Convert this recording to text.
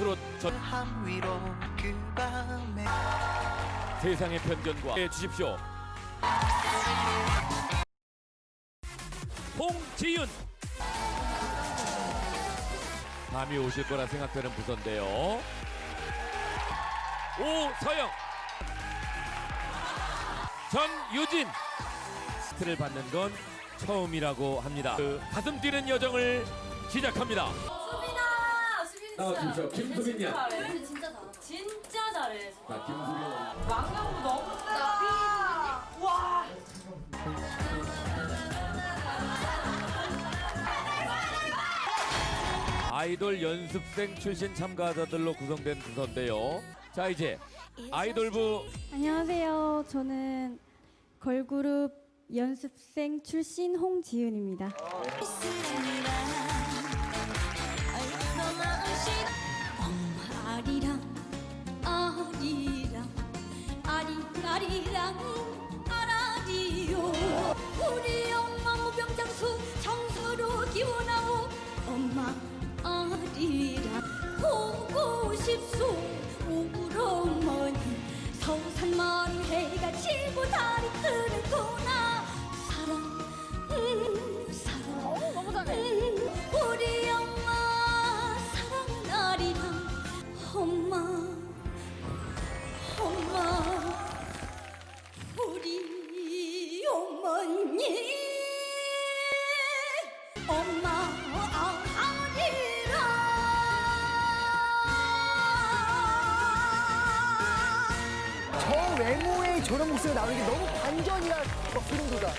트롯 전함 위로 그 밤에 세상의 편견과 해 주십시오. 홍지윤 밤이 오실 거라 생각되는 부서인데요. 오서영 전유진 스트를 받는 건 처음이라고 합니다. 그 가슴 뛰는 여정을 시작합니다. 진짜 나와주십시오. 김수빈 양. 잘해. 진짜 잘해. 진짜 잘해. 자, 김수빈. 왕강부 너무 세다. 와. 아이돌 연습생 출신 참가자들로 구성된 부서인데요. 자 이제 아이돌부 안녕하세요. 저는 걸그룹 연습생 출신 홍지윤입니다. 엄마 아리랑 보고 싶소 저 외모에 저런 목소리가 나오는 게 너무 반전이라 막 소름 돋아.